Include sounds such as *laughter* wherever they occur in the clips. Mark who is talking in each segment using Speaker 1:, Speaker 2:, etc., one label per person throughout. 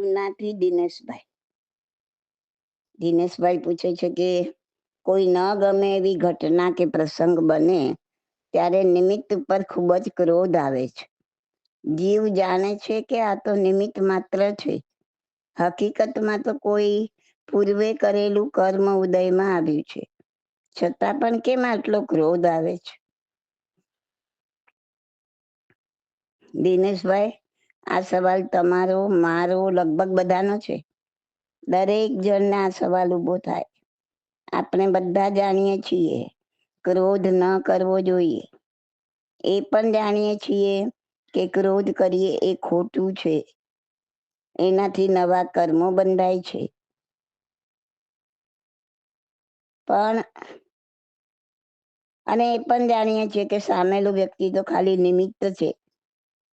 Speaker 1: ઉનાથી દિનેશભાઈ. દિનેશભાઈ પૂછે છે કે કોઈ ન ગમે એવી ઘટના કે પ્રસંગ બને, ત્યારે નિમિત્ત ઉપર ખૂબ જ ક્રોધ આવે છે. જીવ જાણે છે કે આ તો નિમિત્ત માત્ર છે. હકીકતમાં તો કોઈ પૂર્વે કરેલું કર્મ ઉદયમાં આવ્યું છે. છતાં પણ કેમ આટલો ક્રોધ આવે છે? દિનેશભાઈ આ સવાલ તમારો, મારો, લગભગ બધાનો છે. દરેક જણને આ સવાલ ઊભો થાય. આપણે બધા જાણીએ છીએ, ક્રોધ ન કરવો જોઈએ. એ પણ જાણીએ છીએ કે ક્રોધ કરીએ એ ખોટું છે. એનાથી નવા કર્મો બંધાય છે. પણ અને એ પણ જાણીએ છીએ કે સામેલું વ્યક્તિ તો ખાલી નિમિત્ત છે.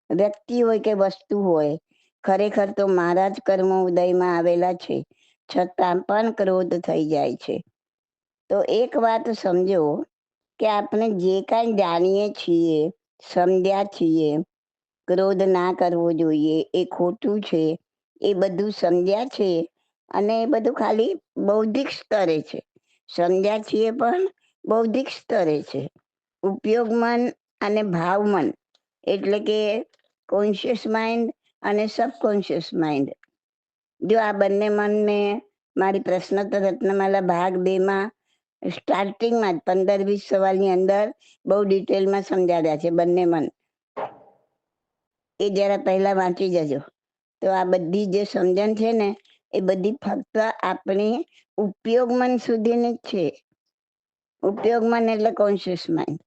Speaker 1: વ્યક્તિ હોય કે વસ્તુ હોય, ખરેખર તો મારા જ કર્મો ઉદયમાં આવેલા છે, છતાં પણ ક્રોધ થઈ જાય છે. તો એક વાત સમજો કે આપણે જે કાંઈ જાણીએ છીએ, સમજ્યા છીએ, ક્રોધ ના કરવો જોઈએ, એ ખોટું છે, એ બધું સમજ્યા છે અને એ બધું ખાલી બૌદ્ધિક સ્તરે છે. સમજ્યા છીએ પણ બૌદ્ધિક સ્તરે છે. ઉપયોગ મન અને ભાવ મન એટલે કે કોન્શિયસ માઇન્ડ અને સબકોન્શિયસ માઇન્ડ જો આ બંને મનને મારી પ્રશ્નોત્તર રત્નમાલા ભાગ બેમાં સ્ટાર્ટિંગમાં જ પંદર વીસ સવાલની અંદર બહુ ડિટેલમાં સમજાવ્યા છે બંને મન. એ જરા પહેલા વાંચી જજો. તો આ બધી જે સમજણ છે ને, એ બધી ફક્ત આપણી ઉપયોગ મન સુધીની જ છે. ઉપયોગ મન એટલે કોન્શિયસ માઇન્ડ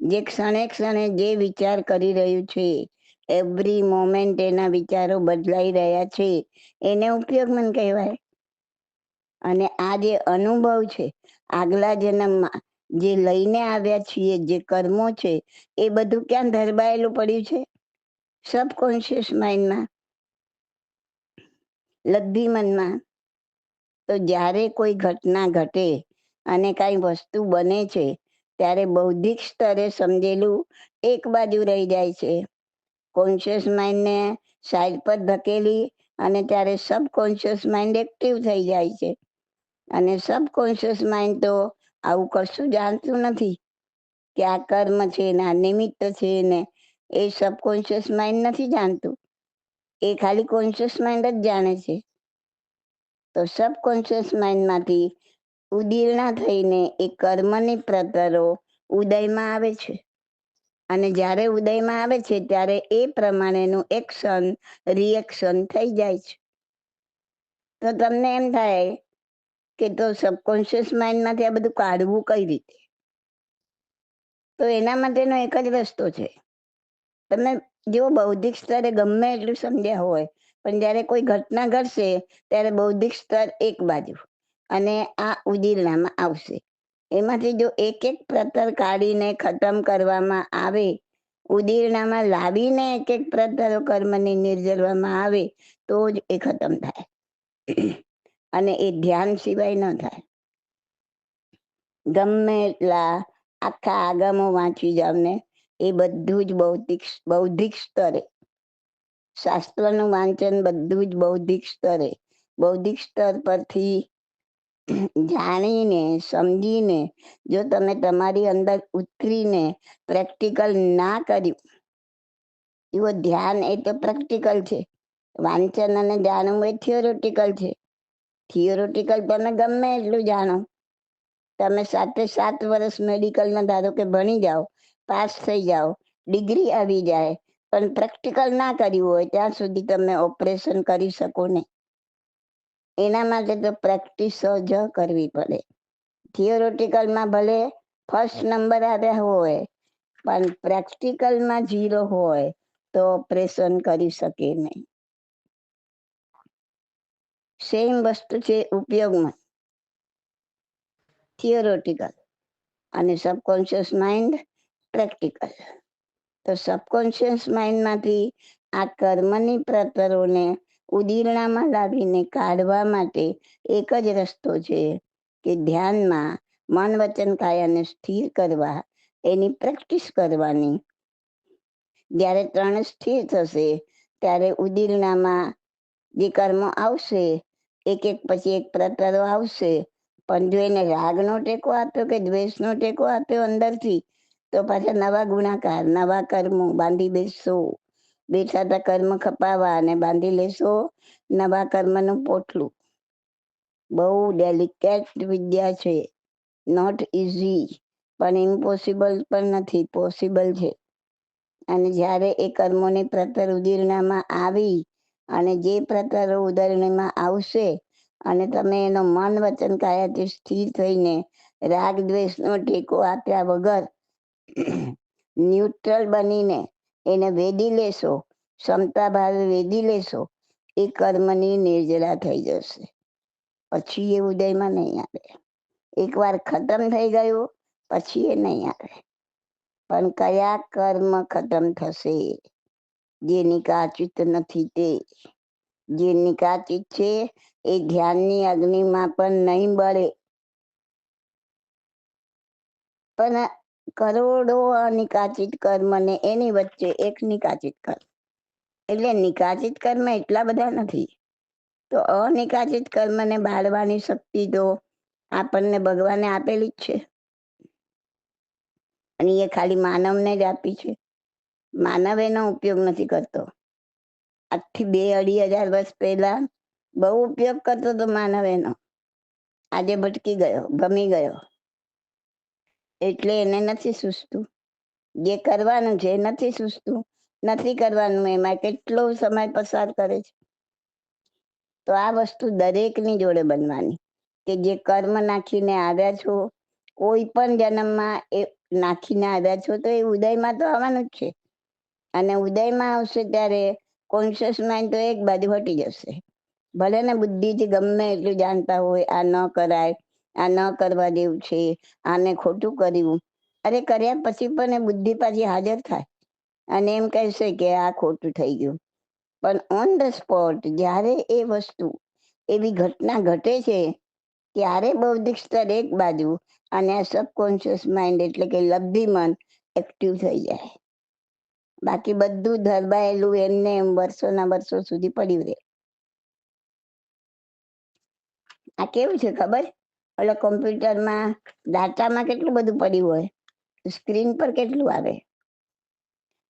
Speaker 1: જે ક્ષણે ક્ષણે જે વિચાર કરી રહ્યું છે એવરી મોમેન્ટ એના વિચારો બદલાઈ રહ્યા છે. એને ઉપયોગમન કહેવાય. અને આ જે અનુભવ છે, આગલા જન્મમાં જે લઈને આવ્યા છીએ, જે કર્મો છે, એ બધું ક્યાં ધરબાયેલું પડ્યું છે? સબકોન્શિયસ માઇન્ડમાં લબ્ધિ મનમાં. તો જ્યારે કોઈ ઘટના ઘટે અને કાંઈ વસ્તુ બને છે, ત્યારે બૌદ્ધિક સ્તરે સમજેલું એક બાજુ રહી જાય છે. કોન્શિયસ માઇન્ડને સાઈડ પર ધકેલી અને ત્યારે સબકોન્શિયસ માઇન્ડ એક્ટિવ થઈ જાય છે. અને સબકોન્શિયસ માઇન્ડ તો આવું કશું જાણતું નથી કે આ કર્મ છે ને આ નિમિત્ત છે ને એ સબકોન્શિયસ માઇન્ડ નથી જાણતું. એ ખાલી કોન્શિયસ માઇન્ડ જ જાણે છે. તો સબકોન્શિયસ માઇન્ડમાંથી ઉદીર્ણા થઈને એ કર્મની પ્રતરો ઉદયમાં આવે છે. અને જ્યારે ઉદયમાં આવે છે, ત્યારે એ પ્રમાણેનું એક્શન રિએક્શન થઈ જાય છે. તો તમને એમ થાય કે તો સબકોન્શિયસ માઇન્ડમાંથી આ બધું કાઢવું કઈ રીતે? તો એના માટેનો એક જ રસ્તો છે. તમે જો બૌદ્ધિક સ્તરે ગમે એટલું સમજ્યા હોય, પણ જ્યારે કોઈ ઘટના ઘટશે, ત્યારે બૌદ્ધિક સ્તર એક બાજુ અને આ ઉદીરણામાં આવશે. એમાંથી જો એક એક પ્રતર કાઢીને ખતમ કરવામાં આવે, ઉદીરણામાં લાવીને એક એક પ્રતરો કર્મને નિર્જરવામાં આવે, તો જ એ ખતમ થાય. અને એ ધ્યાન સિવાય ન થાય. ગમે એટલા આખા આગમો વાંચી જાવ ને, એ બધું જ બૌદ્ધિક બૌદ્ધિક સ્તરે. શાસ્ત્રનું વાંચન બધું જ બૌદ્ધિક સ્તરે. બૌદ્ધિક સ્તર પરથી *clears throat* જાણીને, સમજીને, જો તમે તમારી અંદર ઉતરીને પ્રેક્ટિકલ ના કર્યું એવો ધ્યાન એ તો પ્રેક્ટિકલ છે. વાંચન અને જાણવું એ થિયોરિટિકલ છે. થિયોરિટિકલ તમે ગમે એટલું જાણો. તમે સાતે સાત વર્ષ મેડિકલમાં ધારો કે ભણી જાઓ, પાસ થઈ જાઓ, ડિગ્રી આવી જાય, પણ પ્રેક્ટિકલ ના કર્યું હોય, ત્યાં સુધી તમે ઓપરેશન કરી શકો નહીં. એના માટે તો પ્રેક્ટિસ જ કરવી પડે. થિયોરિટિકલમાં ભલે ફર્સ્ટ નંબર આવ્યા હોય, પણ પ્રેક્ટિકલમાં ઝીરો હોય, તો ઓપરેશન કરી શકે નહીં. સેમ વસ્તુ છે ઉપયોગમાં. થિયોરિટિકલ અને સબકોન્શિયસ માઇન્ડ પ્રેક્ટિકલ તો સબકોન્શિયસ માઇન્ડમાંથી આ કર્મની પ્રતરોને ઉદીરણામાં લાવીને કાઢવા માટે એક જ રસ્તો છે કે ધ્યાનમાં મન વચન કાયાને સ્થિર કરવા, એની પ્રેક્ટિસ કરવાની. જ્યારે ત્રણ સ્થિર થશે, ત્યારે ઉદીરણામાં જે કર્મો આવશે, એક એક પછી એક પ્રકારો આવશે. પણ જો એને રાગનો ટેકો આપ્યો કે દ્વેષનો ટેકો આપ્યો અંદરથી, તો પાછા નવા ગુણાકાર, નવા કર્મો બાંધી બેસશો. બેઠાતા કર્મ ખપાવા અને બાંધી લેશો નવા કર્મનું પોટલું. બહુ ડેલિકેટ વિદ્યા છે. નોટ ઇઝી પણ ઇમ્પોસિબલ પણ નથી પોસિબલ છે. અને જ્યારે એ કર્મોની પ્રતર ઉદીરણામાં આવી અને જે પ્રતર ઉદરણીમાં આવશે અને તમે એનો મન વચન કાયાથી સ્થિર થઈને રાગ દ્વેષનો ટેકો આપ્યા વગર ન્યુટ્રલ બનીને એને વેદી લેશો ક્ષમતા ભાવે વેદી લેશો, એ કર્મની નિર્જરા થઈ જશે. પછી એ ઉદયમાં નહીં આવે. એકવાર ખતમ થઈ ગયું, પછી એ નહીં આવે. પણ કયા કર્મ ખતમ થશે? જે નિકાચિત નથી તે. જે નિકાચિત છે એ ધ્યાનની અગ્નિમાં પણ નહીં બળે. પણ કરોડો અનિકાચિત કર્મ ને એની વચ્ચે એક નિકાચિત કર્મ એટલે નિકાચિત કર્મ એટલા બધા નથી. તો અનિકાચિત કર્મને બાળવાની શક્તિ તો આપણને ભગવાને આપેલી જ છે. અને એ ખાલી માનવને જ આપી છે. માનવ એનો ઉપયોગ નથી કરતો. આજથી બે અઢી હજાર વર્ષ પહેલા બહુ ઉપયોગ કરતો હતો માનવ એનો. આજે ભટકી ગયો ભમી ગયો. એટલે એને નથી સૂઝતું. જે કરવાનું છે નથી સૂઝતું. નથી કરવાનું, એમાં કેટલો સમય પસાર કરે છે. તો આ વસ્તુ દરેકની જોડે બનવાની. કે જે કર્મ નાખીને આવ્યા છો, કોઈ પણ જન્મમાં એ નાખીને આવ્યા છો, તો એ ઉદયમાં તો આવવાનું જ છે. અને ઉદયમાં આવશે ત્યારે કોન્શિયસ માઇન્ડ તો એક બાજુ હટી જશે. ભલે ને બુદ્ધિથી ગમે એટલું જાણતા હોય, આ ન કરાય આ ન કરવા જેવું છે, આને ખોટું કર્યું. અરે કર્યા પછી પણ બુદ્ધિ પાછી હાજર થાય. અને એમ કહેશે કે આ ખોટું થઈ ગયું. પણ ઓન ધ સ્પોટ જ્યારે એ વસ્તુ એવી ઘટના ઘટે છે, ત્યારે બૌદ્ધિક સ્તર એક બાજુ અને આ સબકોન્શિયસ માઇન્ડ એટલે કે લબ્ધિ મન એક્ટિવ થઈ જાય. બાકી બધું ધરબાયેલું એમને એમ વર્ષોના વર્ષો સુધી પડ્યું રહે. આ કેવું છે ખબર? ઓલો કોમ્પ્યુટરમાં ડાટામાં કેટલું બધું પડ્યું હોય? સ્ક્રીન પર કેટલું આવે?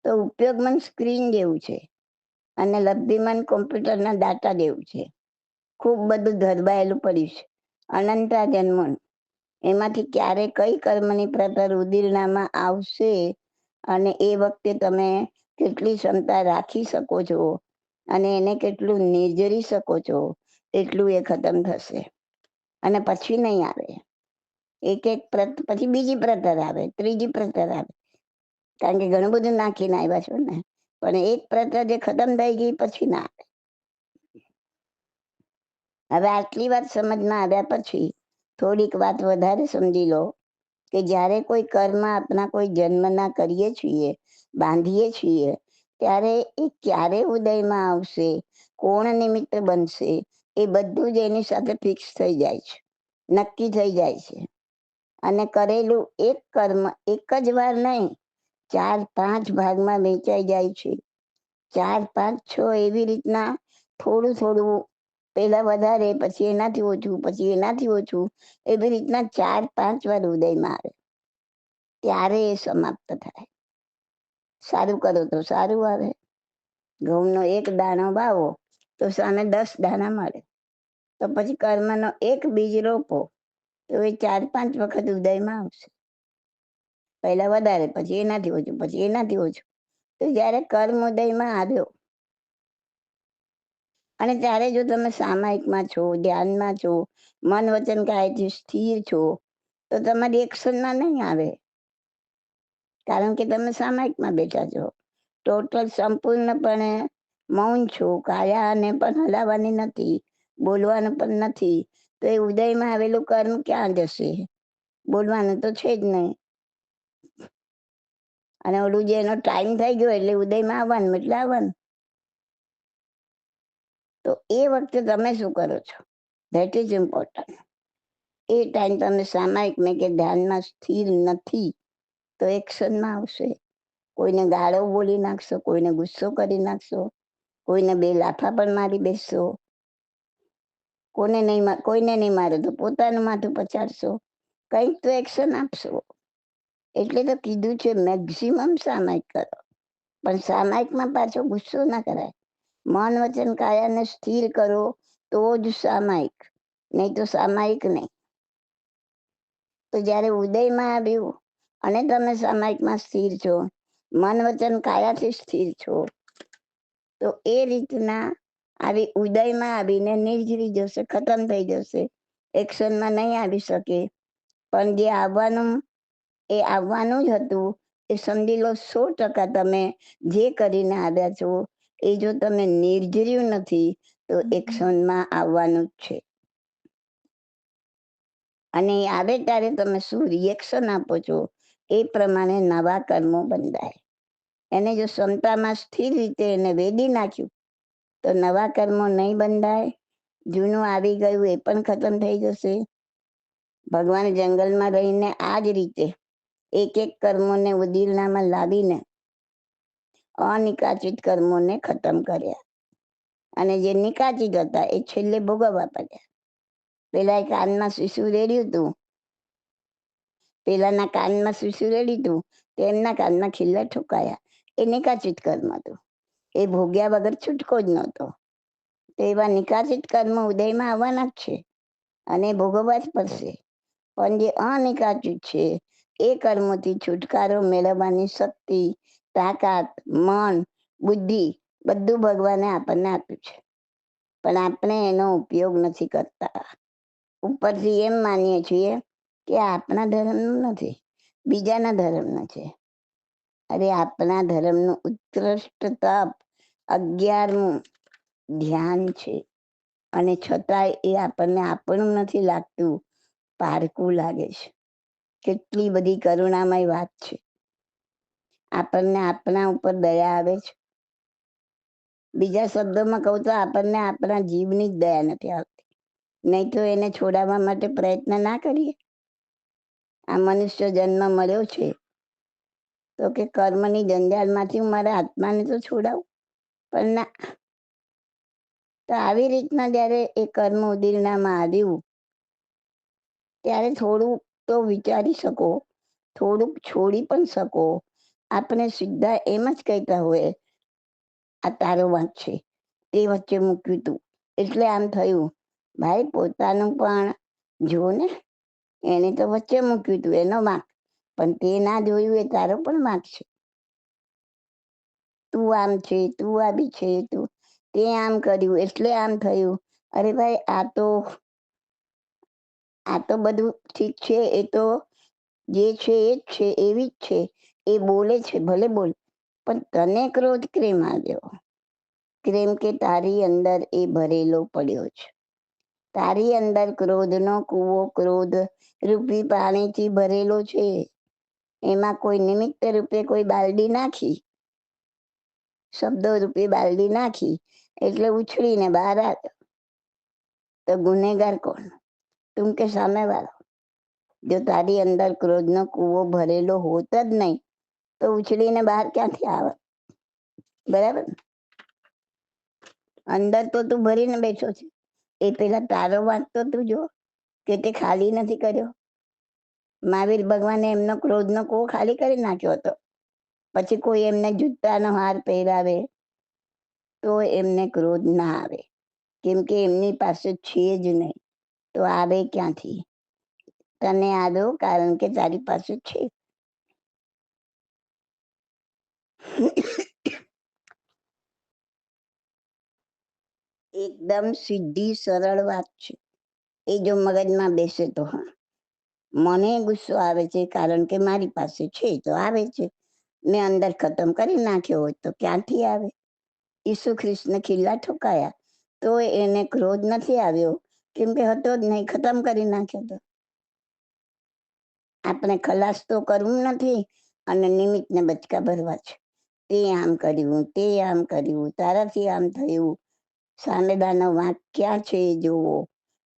Speaker 1: તો ઉપયોગમાં સ્ક્રીન જેવું છે અને લબ્ધિમાન કોમ્પ્યુટરના ડાટા જેવું છે. ખૂબ બધું ધરબાયેલું પડ્યું છે. અનંતા જન્મ એમાંથી ક્યારે કઈ કર્મની પ્રતર ઉદીરણામાં આવશે અને એ વખતે તમે કેટલી ક્ષમતા રાખી શકો છો અને એને કેટલું નિર્જરી શકો છો એટલું એ ખતમ થશે. અને પછી નહીં આવે. એક એક પ્રત, પછી બીજી પ્રતર આવે, ત્રીજી પ્રતર આવે. કારણ કે ઘણું બધું નાખીને આવ્યા છો ને, પણ એક પ્રતર જે ખતમ થઈ ગઈ પછી ના આવે. હવે આટલી વાત સમજમાં આવ્યા પછી થોડીક વાત વધારે સમજી લો કે જ્યારે કોઈ કર્મ આપણા કોઈ જન્મના કરીએ છીએ, બાંધીએ છીએ, ત્યારે એ ક્યારે ઉદયમાં આવશે, કોણ નિમિત્ત બનશે, એ બધું જ એની સાથે ફિક્સ થઈ જાય છે. નક્કી થઈ જાય છે. અને કરેલું એક કર્મ એક જ વાર નહીં, ચાર પાંચ ભાગમાં વેચાઈ જાય છે. ચાર પાંચ છ એવી રીતના થોડું થોડું પેલા વધારે, પછી એનાથી ઓછું, પછી એનાથી ઓછું એવી રીતના ચાર પાંચ વાર ઉદયમાં આવે. ત્યારે એ સમાપ્ત થાય. સારું કરો તો સારું આવે. ઘઉંનો એક દાણો વાવો તો સામે દસ દાણા મળે. તો પછી કર્મનો એક બીજ રોપો. તો એ ચાર પાંચ વખત ઉદયમાં આવશે. પહેલા વધારે, પછી એનાથી ઓછું, પછી એનાથી ઓછું. તો જ્યારે કર્મ ઉદયમાં આવ્યો અને ત્યારે જો તમે સામાયિકમાં છો, ધ્યાનમાં છો, મન વચન કાયથી સ્થિર છો, તો તમારી એક્શનમાં નહીં આવે. કારણ કે તમે સામાયિકમાં બેઠા છો. ટોટલ સંપૂર્ણપણે મૌન છો કાયાને પણ હલાવવાની નથી. બોલવાનું પણ નથી. તો એ ઉદયમાં આવેલું કર્મ ક્યાં જશે? બોલવાનું તો છે જ નહીં. અને ઓલું જે એનો ટાઈમ થઈ ગયો એટલે ઉદયમાં આવવાનું, એટલે આવવાનું. તો એ વખતે તમે શું કરો છો? ધેટ ઇઝ ઇમ્પોર્ટન્ટ એ ટાઈમ તમે સામાયિક મેં કે ધ્યાનમાં સ્થિર નથી, તો એક્શનમાં આવશે. કોઈને ગાળો બોલી નાખશો, કોઈને ગુસ્સો કરી નાખશો, કોઈને બે લાફા પણ મારી બેસશો કોને નહીં કોઈને નહીં મારે, તો પોતાનું માથું પછાડશો. કંઈક તો એક્શન આપશો. એટલે તો કીધું છે મેક્સિમમ સામાયિક કરો. પણ સામાયિકમાં પાછો ગુસ્સો ના કરાય. મન વચન કાયાને સ્થિર કરો, તો જ સામાયિક. નહીં તો સામાયિક નહીં. તો જ્યારે ઉદયમાં આવ્યું, અને તમે સામાયિકમાં સ્થિર છો, મન વચન કાયાથી સ્થિર છો? તો એ રીતના આવી ઉદયમાં આવીને નિર્જરી જશે, ખતમ થઈ જશે. એક્શનમાં નહીં આવી શકે. પણ જે આવવાનું, એ આવવાનું જ હતું. એ સમજી લો સો ટકા તમે જે કરીને આવ્યા છો, એ જો તમે નિર્જર્યું નથી, તો એક્શનમાં આવવાનું જ છે. અને આવે ત્યારે તમે શું રિએક્શન આપો છો? એ પ્રમાણે નવા કર્મો બંધાય. એને જો ક્ષમતામાં સ્થિર રીતે એને વેદી નાખ્યું તો નવા કર્મો નહીં બંધાય, જૂનું આવી ગયું એ પણ ખતમ થઈ જશે. ભગવાન જંગલમાં રહીને આ જ રીતે એક એક કર્મોને ઉદીરણામાં લાવીને અનિકાચિત કર્મોને ખતમ કર્યા. અને જે નિકાચિત હતા એ છેલ્લે ભોગવવા પડ્યા. પેલા એ કાનમાં શીશુ રેડ્યું હતું પેલાના કાનમાં શીશુ રેડ્યું હતું તેમના કાનમાં ખીલ્લા ઠોકાયા. એ નિકાચિત કર્મ હતું. એ ભોગ્યા વગર છૂટકો જ નહોતો. તો એવા નિકાસિત કર્મ ઉદયમાં આવવાના જ છે અને ભોગવવા જ પડશે. પણ જે અનિકાચિત છે, એ કર્મોથી છુટકારો મેળવવાની શક્તિ, તાકાત, મન, બુદ્ધિ બધું ભગવાને આપણને આપ્યું છે. પણ આપણે એનો ઉપયોગ નથી કરતા. ઉપરથી એમ માનીએ છીએ કે આપણા ધર્મનું નથી, બીજાના ધર્મનું છે. અરે આપણા ધર્મનું ઉત્કૃષ્ટ તપ અગિયારમું ધ્યાન છે અને છતાંય એ આપણને આપણું નથી લાગતું, પારકું લાગે છે. કેટલી બધી કરુણામય વાત છે. આપણને આપણા ઉપર દયા આવે છે. બીજા શબ્દોમાં કહું તો આપણને આપણા જીવની જ દયા નથી આવતી. નહીં તો એને છોડાવવા માટે પ્રયત્ન ના કરીએ. આ મનુષ્ય જન્મ મળ્યો છે. તો કે કર્મની જંજાળમાંથી હું મારા આત્માને તો છોડાવું? પણ ના. તો આવી રીતના જ્યારે એ કર્મ ઉદીરણામાં આવ્યું, ત્યારે થોડુંક તો વિચારી શકો, થોડુંક છોડી પણ શકો. આપણે સીધા એમ જ કહેતા હોય આ તારો વાંક છે. તે વચ્ચે મૂક્યું તું. એટલે આમ થયું. ભાઈ, પોતાનું પણ જો ને, એને તો વચ્ચે મૂક્યું તું એનો વાંક. પણ તે ના જોયું એ તારો પણ વાંક છે. તું આમ છે, તું આવી છે, તું તે આમ કર્યું, એટલે આમ થયું. અરે ભાઈ, આ તો આ તો બધું ઠીક છે, એ તો જે છે, એ જ છે, એવી જ છે, એ બોલે છે, ભલે બોલ. પણ તને ક્રોધ કેમ આવ્યો? કેમ કે તારી અંદર એ ભરેલો પડ્યો છે. તારી અંદર ક્રોધનો કૂવો ક્રોધ રૂપી પાણીથી ભરેલો છે. એમાં કોઈ નિમિત્ત રૂપે કોઈ બાલડી નાખી? શબ્દો રૂપી બાલડી નાખી એટલે ઉછળીને બહાર આવ્યો. તો ગુનેગાર કોણ? તું કે સામે વાળો જો તારી અંદર ક્રોધનો કૂવો ભરેલો હોત જ નહીં, તો ઉછળીને બહાર ક્યાંથી આવે? બરાબર? અંદર તો તું ભરીને બેઠો છે. એ પેલા તારો વાંક તો તું જો કે તે ખાલી નથી કર્યો? મહાવીર ભગવાને એમનો ક્રોધનો કૂવો ખાલી કરી નાખ્યો હતો. પછી કોઈ એમને જૂતાનો હાર પહેરાવે, તો એમને ક્રોધ ના આવે. કેમ કે એમની પાસે છે જ નહીં, તો આવે ક્યાંથી? તને આવ્યો કારણ કે તારી પાસે છે. એકદમ સીધી, સરળ વાત છે. એ જો મગજમાં બેસે તો હા. મને ગુસ્સો આવે છે, કારણ કે મારી પાસે છે, તો આવે છે. મેં અંદર ખતમ કરી નાખ્યો હોય તો ક્યાંથી આવે? ઈસુ ખ્રિસ્તને ખીલ્લા ઠોકાયા. તો એને ક્રોધ નથી આવ્યો. કેમ કે હતો જ નહીં, ખતમ કરી નાખ્યો તો. આપણે ખલાસ તો કરવું નથી અને નિમિત્તને બચકા ભરવા છે. તે આમ કર્યું, તે આમ કર્યું, તારાથી આમ થયું. સામેદાનો વાંક ક્યાં છે એ જોવો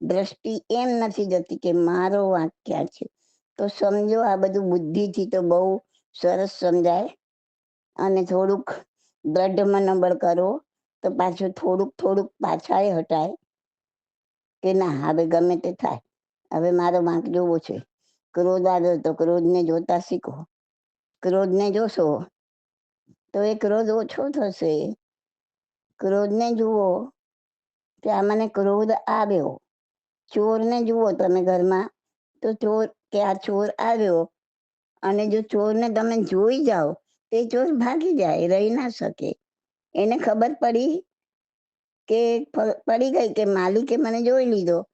Speaker 1: દ્રષ્ટિ એમ નથી જતી કે મારો વાંક ક્યાં છે. તો સમજો આ બધું બુદ્ધિથી તો બહુ સરસ સમજાય. અને થોડુંક બ્લડમાં નંબર કરો, તો પાછું થોડુંક થોડુંક પાછાએ હટાય. કે ના, હવે ગમે તે થાય. હવે મારો વાંક જોવો છે. ક્રોધ આવ્યો તો ક્રોધને જોતા શીખો. ક્રોધને જોશો તો એ ક્રોધ ઓછો થશે. ક્રોધને જુઓ કે આ મને ક્રોધ આવ્યો. ચોરને જુઓ તમે ઘરમાં તો ચોર, કે આ ચોર આવ્યો અને જો ચોરને તમે જોઈ જાઓ, તે ચોર ભાગી જાય, રહી ના શકે. એને ખબર પડી કે, પડી ગઈ કે માલિકે મને જોઈ લીધો.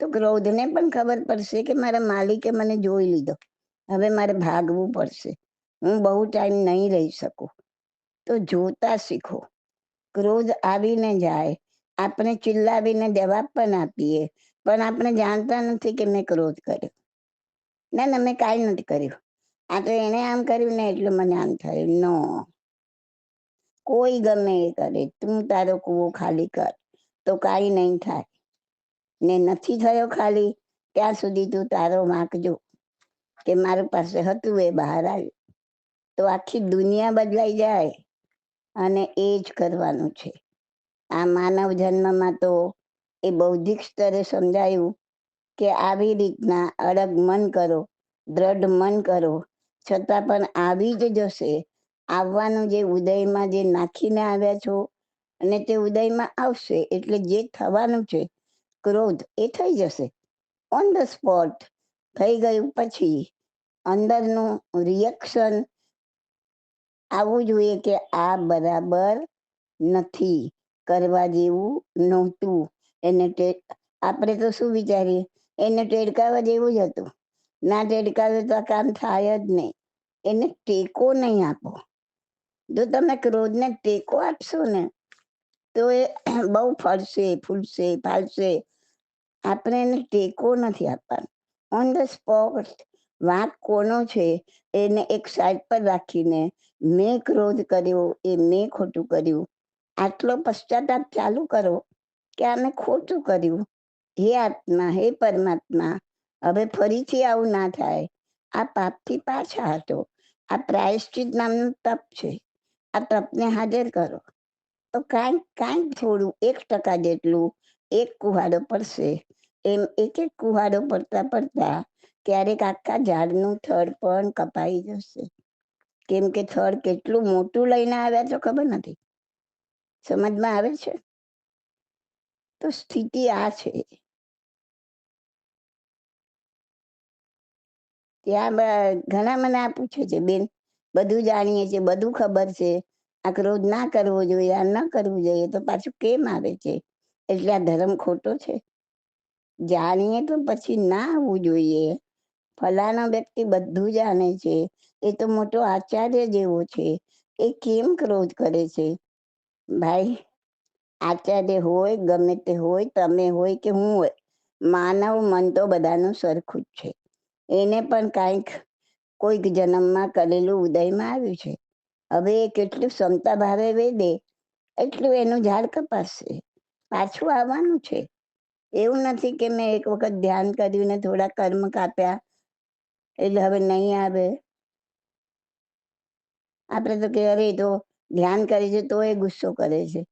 Speaker 1: તો ક્રોધને પણ ખબર પડશે કે મારા માલિકે મને જોઈ લીધો. હવે મારે ભાગવું પડશે. હું બહુ ટાઈમ નહીં રહી શકું. તો જોતા શીખો. ક્રોધ આવીને જાય. આપણે ચિલ્લાવીને જવાબ પણ આપીએ. પણ આપણે જાણતા નથી કે મેં ક્રોધ કર્યો. ના ના, મેં કાંઈ નથી કર્યું. આ તો એને આમ કર્યું ને એટલે મને આમ થયું. નો. કોઈ ગમે એ કરે. તું તારો કૂવો ખાલી કર. તો કાંઈ નહીં થાય. ને નથી થયો ખાલી. ત્યાં સુધી તું તારો વાંકજો કે મારી પાસે હતું એ બહાર આવ્યું. તો આખી દુનિયા બદલાઈ જાય અને એ જ કરવાનું છે. આ માનવ જન્મમાં તો એ બૌદ્ધિક સ્તરે સમજાયું કે આવી રીતના અડગ મન કરો, દ્રઢ મન કરો છતાં પણ આવી જ જશે. આવવાનું જે ઉદયમાં જે નાખીને આવ્યા છો, અને તે ઉદયમાં આવશે એટલે જે થવાનું છે, ક્રોધ એ થઈ જશે. ઓન ધ સ્પોટ થઈ ગયું પછી અંદરનું રિએક્શન આવવું જોઈએ કે આ બરાબર નથી કરવા જેવું નહોતું. એને આપણે તો શું વિચારીએ? એને ટેડકાવા જેવું જ હતું. ના ટેડકાવે તો કામ થાય જ નહીં. એને ટેકો નહીં આપો. જો તમે ક્રોધને ટેકો આપશો ને, તો એ બહુ ફરશે ફૂલશે ફાલશે આપણે એને ટેકો નથી આપવાનો. ઓન ધ સ્પોટ વાત કોનો છે, એને એક સાઈડ પર રાખીને મેં ક્રોધ કર્યો, એ મેં ખોટું કર્યું. આટલો પશ્ચાતાપ ચાલુ કરો કે આમે ખોટું કર્યું. હે આત્મા, હે પરમાત્મા, હવે ફરીથી આવું ના થાય. આ પાપથી પાછા હતો આ પ્રાયશ્ચિત નામનું તપ છે. આ તપને હાજર કરો. તો કાંઈક કાંઈક થોડું, એક ટકા જેટલું એક કુહાડો પડશે. એમ એક એક કુહાડો પડતા પડતા ક્યારેક આખા ઝાડનું થડ પણ કપાઈ જશે. કેમ કે થડ કેટલું મોટું લઈને આવ્યા તો ખબર નથી. સમજમાં આવે છે? તો સ્થિતિ આ છે. ત્યાં ઘણા મને આ પૂછે છે, બેન, બધું જાણીએ છીએ, બધું ખબર છે. આ ક્રોધ ના કરવો જોઈએ, આ ન કરવું જોઈએ, તો પાછું કેમ આવે છે? એટલે આ ધર્મ ખોટો છે. જાણીએ તો પછી ના આવવું જોઈએ. ફલાનો વ્યક્તિ બધું જાણે છે. એ તો મોટો આચાર્ય જેવો છે. એ કેમ ક્રોધ કરે છે? ભાઈ, આચાર્ય હોય, ગમે તે હોય, તમે હોય કે હું હોય, માનવ મન તો બધાનું સરખું જ છે. એને પણ કાંઈક કોઈક જન્મમાં કરેલું ઉદયમાં આવ્યું છે. હવે એ કેટલું ક્ષમતા ભાવે વેદે એટલું એનું ઝાડ કપાશે પાછું આવવાનું છે. એવું નથી કે મેં એક વખત ધ્યાન કર્યું ને થોડા કર્મ કાપ્યા, એટલે હવે નહીં આવે. આપણે તો કે અરે તો ધ્યાન કરે છે તો એ ગુસ્સો કરે છે.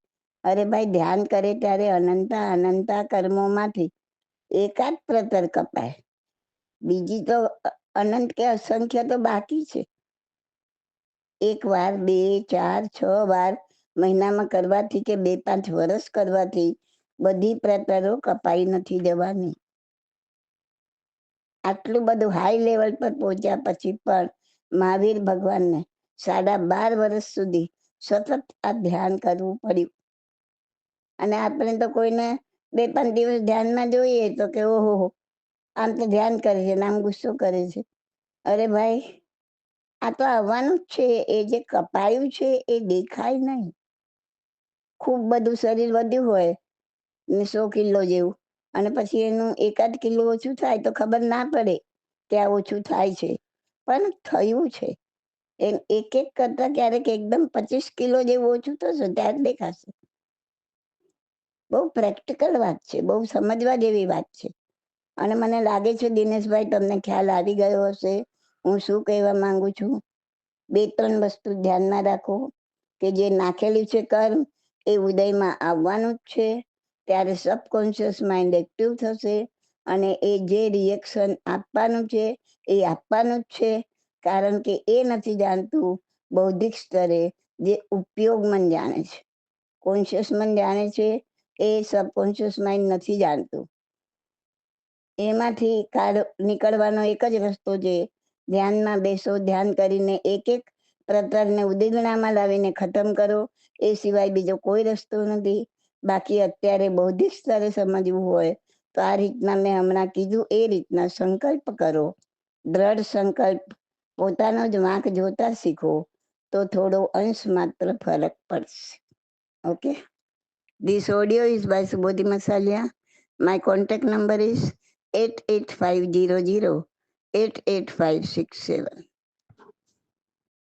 Speaker 1: અરે ભાઈ ધ્યાન કરે ત્યારે અનંતા અનંતા કર્મોમાંથી એકાદ પ્રતર કપાય. બીજી તો અનંત કે અસંખ્ય તો બાકી છે. એક વાર, બે, ચાર, છ વાર મહિનામાં કરવાથી કે બે, પાંચ વર્ષ કરવાથી બધી પ્રતરો કપાઈ નથી જવાની. આટલું બધું હાઈ લેવલ પર પહોંચ્યા પછી પણ મહાવીર ભગવાનને સાડા બાર વર્ષ સુધી સતત આ ધ્યાન કરવું પડ્યું. અને આપણે તો કોઈને બે, પાંચ દિવસ ધ્યાનમાં જોઈએ તો કે ઓહો આમ તો ધ્યાન કરે છે આમ ગુસ્સો કરે છે. અરે ભાઈ, આ તો આવવાનું જ છે. એ જે કપાયું છે એ દેખાય નહીં. ખૂબ બધું શરીર વધ્યું હોય ને સો કિલો જેવું. અને પછી એનું એકાદ કિલો ઓછું થાય તો ખબર ના પડે કે આ ઓછું થાય છે. પણ થયું છે. એમ એક એક કરતા ક્યારેક એકદમ પચીસ કિલો જેવું ઓછું થશે ત્યારે દેખાશે. બહુ પ્રેક્ટિકલ વાત છે. બહુ સમજવા જેવી વાત છે. અને મને લાગે છે, દિનેશભાઈ, તમને ખ્યાલ આવી ગયો હશે. હું શું કહેવા માંગુ છું? બે, ત્રણ વસ્તુ ધ્યાનમાં રાખો કે જે નાખેલી છે કર્મ એ ઉદયમાં આવવાનું જ છે. ત્યારે સબકોન્શિયસ માઇન્ડ એક્ટિવ થશે અને એ જે રિએક્શન આપવાનું છે એ આપવાનું જ છે. કારણ કે એ નથી જાણતું બૌદ્ધિક સ્તરે જે ઉપયોગ મન જાણે છે. કોન્શિયસ મન જાણે છે એ સબકોન્શિયસ માઇન્ડ નથી જાણતું. એમાંથી કાઢ, નીકળવાનો એક જ રસ્તો છે ધ્યાનમાં બેસો, ધ્યાન કરીને એક એક પ્રકારને ઉદ્દીગણામાં લાવીને ખતમ કરો. એ સિવાય બીજો કોઈ રસ્તો નથી. બાકી અત્યારે બૌદ્ધિક સ્તરે સમજવું હોય તો આ રીતના મેં હમણાં કીધું એ રીતના સંકલ્પ કરો. દ્રઢ સંકલ્પ. પોતાનો જ વાંક જોતા શીખો તો થોડો અંશ માત્ર ફરક પડશે. Okay? This audio is by Subodhi Masaliya my contact number is eight eight five zero zero eight eight five six seven.